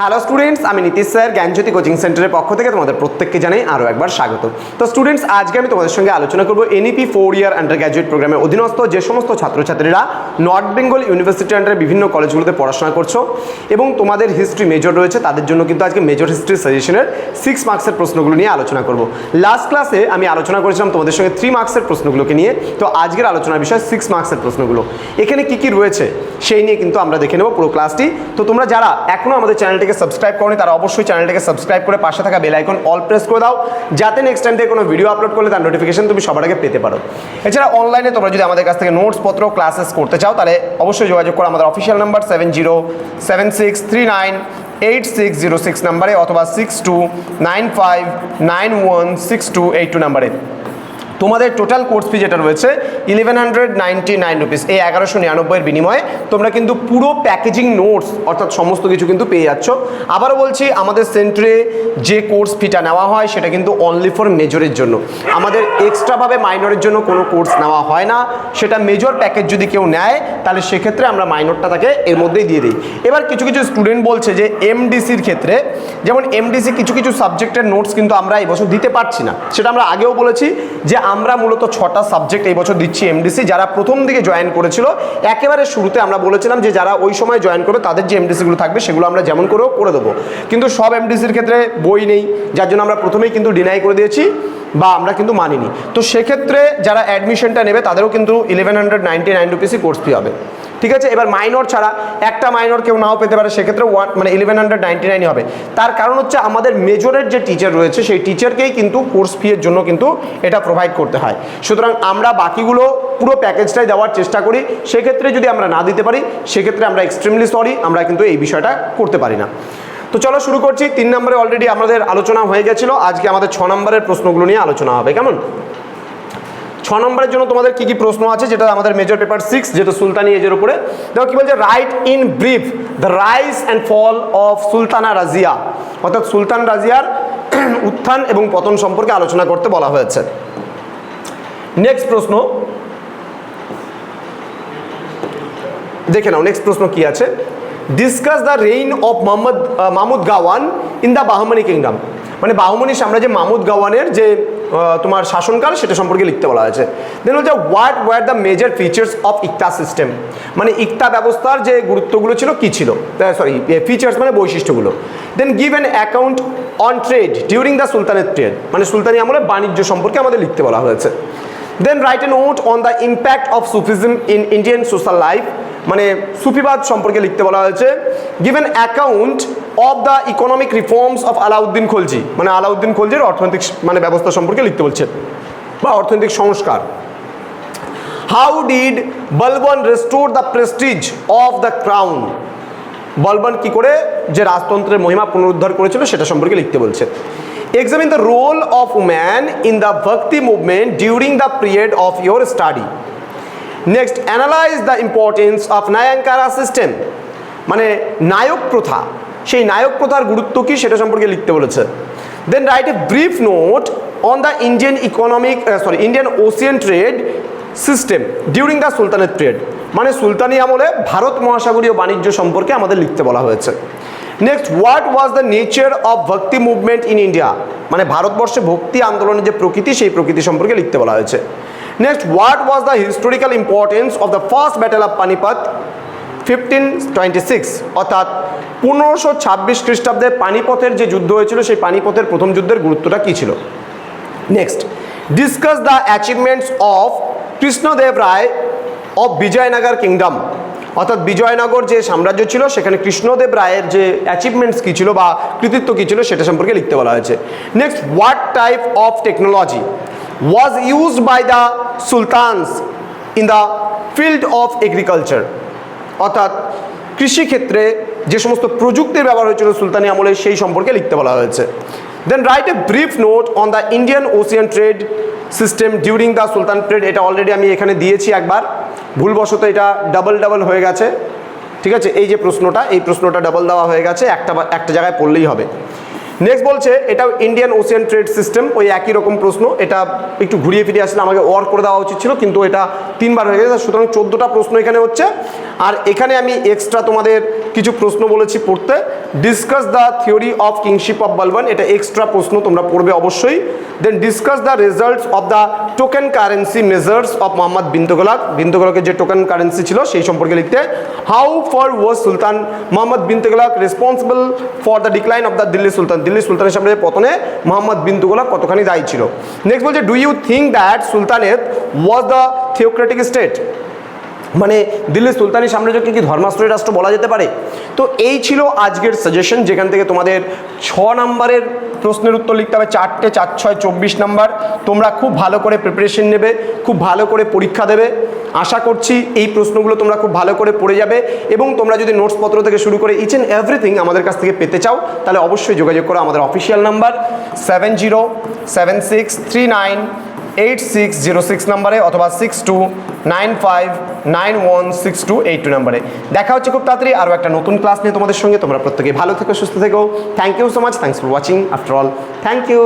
Hello students আমি Nitish sir, জ্ঞানজ্যোতি coaching সেন্টারের পক্ষ থেকে তোমাদের প্রত্যেককে জানাই আরও একবার স্বাগত। তো স্টুডেন্টস আজকে আমি তোমাদের সঙ্গে আলোচনা করব NEP four year undergraduate প্রোগ্রামের অধীনস্থ যে সমস্ত ছাত্রছাত্রীরা নর্থ বেঙ্গল ইউনিভার্সিটি আন্ডারে বিভিন্ন কলেজগুলোতে পড়াশোনা করছ এবং তোমাদের হিস্ট্রি মেজর রয়েছে, তাদের জন্য কিন্তু আজকে মেজর হিস্ট্রি সাজেশনের সিক্স মার্কসের প্রশ্নগুলো নিয়ে আলোচনা করব। লাস্ট ক্লাসে আমি আলোচনা করেছিলাম তোমাদের সঙ্গে থ্রি মার্কসের প্রশ্নগুলোকে নিয়ে। তো আজকের আলোচনার বিষয় সিক্স মার্কসের প্রশ্নগুলো। এখানে কি কি রয়েছে, সেই নিয়ে কিন্তু আমরা দেখে নেব পুরো ক্লাসটি তো তোমরা যারা এখনও আমাদের চ্যানেলটিকে সাবস্ক্রাইব করনি, তারা অবশ্যই চ্যানেলটিকে সাবস্ক্রাইব করে পাশে থাকা বেল আইকন অল প্রেস করে দাও, যাতে নেক্সট টাইম থেকে কোনো ভিডিও আপলোড করলে তার নোটিফিকেশন তুমি সবার আগে পেতে পারো। এছাড়া অনলাইনে তোমরা যদি আমাদের কাছ থেকে নোটস পত্র ক্লাসেস করতে চাও, তাহলে অবশ্যই যোগাযোগ করো আমাদের official number seven zero seven six three nine eight six zero six নাম্বারে অথবা six two nine five nine one six two eight two নাম্বারে তোমাদের টোটাল কোর্স ফি যেটা রয়েছে eleven hundred ninety nine rupees এই এগারোশো নিরানব্বইয়ের বিনিময়ে তোমরা কিন্তু পুরো প্যাকেজিং নোটস অর্থাৎ সমস্ত কিছু কিন্তু পেয়ে যাচ্ছ। আবারও বলছি, আমাদের সেন্টারে যে কোর্স ফিটা নেওয়া হয়, সেটা কিন্তু অনলি ফর মেজরের জন্য। আমাদের এক্সট্রাভাবে মাইনরের জন্য কোনো কোর্স নেওয়া হয় না। সেটা মেজর প্যাকেজ যদি কেউ নেয়, তাহলে সেক্ষেত্রে আমরা মাইনরটা তাকে এর মধ্যেই দিয়ে দিই। এবার কিছু কিছু স্টুডেন্ট বলছে যে এমডিসির ক্ষেত্রে, যেমন এমডিসি কিছু কিছু সাবজেক্টের নোটস কিন্তু আমরা এই বছর দিতে পারছি না। সেটা আমরা আগেও বলেছি যে, আমরা মূলত ছটা সাবজেক্ট এই বছর দিচ্ছি। এমডিসি যারা প্রথম দিকে জয়েন করেছিল, একেবারে শুরুতে আমরা বলেছিলাম যে যারা ওই সময় জয়েন করবে, তাদের যে এমডিসিগুলো থাকবে, সেগুলো আমরা যেমন করেও করে দেবো। কিন্তু সব এমডিসির ক্ষেত্রে বই নেই, যার জন্য আমরা প্রথমেই কিন্তু ডিনাই করে দিয়েছি, বা আমরা কিন্তু মানিনি। তো সেক্ষেত্রে যারা অ্যাডমিশনটা নেবে, তাদেরও কিন্তু ইলেভেন হান্ড্রেড নাইনটি নাইন রুপিসই কোর্স ফি হবে। ঠিক আছে? এবার মাইনর ছাড়া একটা মাইনর কেউ নাও পেতে পারে, সেক্ষেত্রে ওয়ান মানে ইলেভেন হান্ড্রেড নাইনটি হবে। তার কারণ হচ্ছে আমাদের মেজরের যে টিচার রয়েছে, সেই টিচারকেই কিন্তু কোর্স ফিয়ের জন্য কিন্তু এটা প্রোভাইড করতে হয়। সুতরাং আমরা বাকিগুলো পুরো প্যাকেজটাই দেওয়ার চেষ্টা করি। সেক্ষেত্রে যদি আমরা না দিতে পারি, সেক্ষেত্রে আমরা এক্সট্রিমলি সরি আমরা কিন্তু এই বিষয়টা করতে পারি না। তো চলো শুরু করছি। তিন নম্বরে অলরেডি আমাদের আলোচনা হয়ে গেছিল। আজকে আমাদের ছ নম্বরের প্রশ্নগুলো নিয়ে আলোচনা হবে। কেমন? ছ নম্বরের জন্য তোমাদের কি কি প্রশ্ন আছে, যেটা আমাদের মেজর পেপার সিক্স যেটা সুলতানি এজের উপরে। দেখো কি বলছে write in brief the rise and fall of Sultana Razia. অর্থাৎ সুলতান রাজিয়ার উত্থান এবং পতন সম্পর্কে আলোচনা করতে বলা হয়েছে। নেক্সট প্রশ্ন। দেখে নাও নেক্সট প্রশ্ন কি আছে? Discuss the reign of Mohammad Mahmud Gawan in the Bahmani kingdom মানে বাহমনি সাম্রাজ্যে মাহমুদ গাওয়ানের যে তোমার শাসনকাল সেটা সম্পর্কে লিখতে বলা হয়েছে। দেন হচ্ছে what were the major features of iqta system মানে ইকতা ব্যবস্থার যে গুরুত্বগুলো ছিল, কি ছিল? সরি ফিচার্স মানে বৈশিষ্ট্যগুলো। Then give an account on trade during the সুলতানের ট্রেড মানে সুলতানি আমলে বাণিজ্য সম্পর্কে আমাদের লিখতে বলা হয়েছে। Then write a note on the impact of Sufism in Indian social life মানে সুফিবাদ সম্পর্কে লিখতে বলা হয়েছে given account of the economic reforms of Alauddin Khalji মানে আলাউদ্দিন খলজির অর্থনৈতিক মানে ব্যবস্থা সম্পর্কে লিখতে বলছে, বা অর্থনৈতিক সংস্কার। How did Balban restore the prestige of the crown Balban কি করে? যে রাজতন্ত্রের মহিমা পুনরুদ্ধার করেছিল সেটা সম্পর্কে লিখতে বলছে। Examine the role of women in the Bhakti movement during the period of your study next analyse the importance of Nayankara system মানে নায়ক প্রথা। সেই নায়ক প্রথার গুরুত্ব কী সেটা সম্পর্কে লিখতে বলেছে। Then write a brief note on the Indian economic sorry Indian Ocean trade system during the সুলতানের ট্রেড মানে সুলতানি আমলে ভারত মহাসাগরীয় বাণিজ্য সম্পর্কে আমাদের লিখতে বলা হয়েছে। Next what was the nature of Bhakti movement in India মানে ভারতবর্ষে ভক্তি আন্দোলনের যে প্রকৃতি, সেই প্রকৃতি সম্পর্কে লিখতে বলা হয়েছে। Was the historical importance of the first battle of Panipat fifteen twenty six অর্থাৎ পনেরোশো ছাব্বিশ খ্রিস্টাব্দে পানিপথের যে যুদ্ধ হয়েছিল, সেই পানিপথের প্রথম যুদ্ধের গুরুত্বটা কী ছিল? Next discuss the achievements of Krishnadeva Raya of Vijayanagara kingdom অর্থাৎ বিজয়নগর যে সাম্রাজ্য ছিল, সেখানে কৃষ্ণদেব রায়ের যে অ্যাচিভমেন্টস কী ছিল বা কৃতিত্ব কী ছিল, সেটা সম্পর্কে লিখতে বলা হয়েছে। Next what type of technology was used by the sultans in the field of agriculture অর্থাৎ কৃষিক্ষেত্রে যে সমস্ত প্রযুক্তির ব্যবহার হয়েছিল সুলতানি আমলে, সেই সম্পর্কে লিখতে বলা হয়েছে। Then write a brief note on the Indian Ocean trade system during the sultan trade এটা অলরেডি আমি এখানে দিয়েছি একবার। ভুলবশত এটা ডাবল ডাবল হয়ে গেছে। ঠিক আছে? এই যে প্রশ্নটা, এই প্রশ্নটা ডাবল দেওয়া হয়ে গেছে। একটা একটা জায়গায় পড়লেই হবে। নেক্সট বলছে, এটা ইন্ডিয়ান ওশিয়ান ট্রেড সিস্টেম ওই একই রকম প্রশ্ন। এটা একটু ঘুরিয়ে ফিরিয়ে আসলে আমাকে ওয়ার করে দেওয়া উচিত ছিল, কিন্তু এটা তিনবার হয়ে গেছে। সুতরাং চোদ্দোটা প্রশ্ন এখানে হচ্ছে। আর এখানে আমি এক্সট্রা তোমাদের কিছু প্রশ্ন বলেছি পড়তে। Discuss the theory of kingship of Balban এটা এক্সট্রা প্রশ্ন তোমরা পড়বে অবশ্যই। Then discuss the results of the token currency measures of Mohammad bin Tughlaq bin তুগলকের যে টোকেন কারেন্সি ছিল, সেই সম্পর্কে লিখতে। How far was sultan Mohammad bin Tughlaq responsible for the decline of the Delhi sultan Delhi সুলতানের সামনে পতনে মোহাম্মদ বিন তুগলক কতখানি দায়ী ছিল? নেক্সট বলছে do you think that sultanate was the theocratic state মানে দিল্লির সুলতানি সাম্রাজ্যকে কি ধর্মাশ্রয় রাষ্ট্র বলা যেতে পারে? তো এই ছিল আজকের সাজেশন যেখান থেকে তোমাদের ছ নম্বরের প্রশ্নের উত্তর লিখতে হবে, চারটে, চার, ছয়, চব্বিশ নাম্বার। তোমরা খুব ভালো করে প্রিপারেশন নেবে, খুব ভালো করে পরীক্ষা দেবে। আশা করছি এই প্রশ্নগুলো তোমরা খুব ভালো করে পড়ে যাবে এবং তোমরা যদি নোটসপত্র থেকে শুরু করে ইচ অ্যান্ড এভরিথিং আমাদের কাছ থেকে পেতে চাও, তাহলে অবশ্যই যোগাযোগ করো আমাদের official number seven zero seven six three nine eight six zero six নাম্বারে অথবা six two nine five nine one six two eight two নাম্বারে। দেখা হচ্ছে খুব তাড়াতাড়ি আরও একটা নতুন ক্লাস নিয়ে তোমাদের সঙ্গে। তোমরা প্রত্যেকে ভালো থেকো, সুস্থ থেকো। Thank you so much thanks for watching after all thank you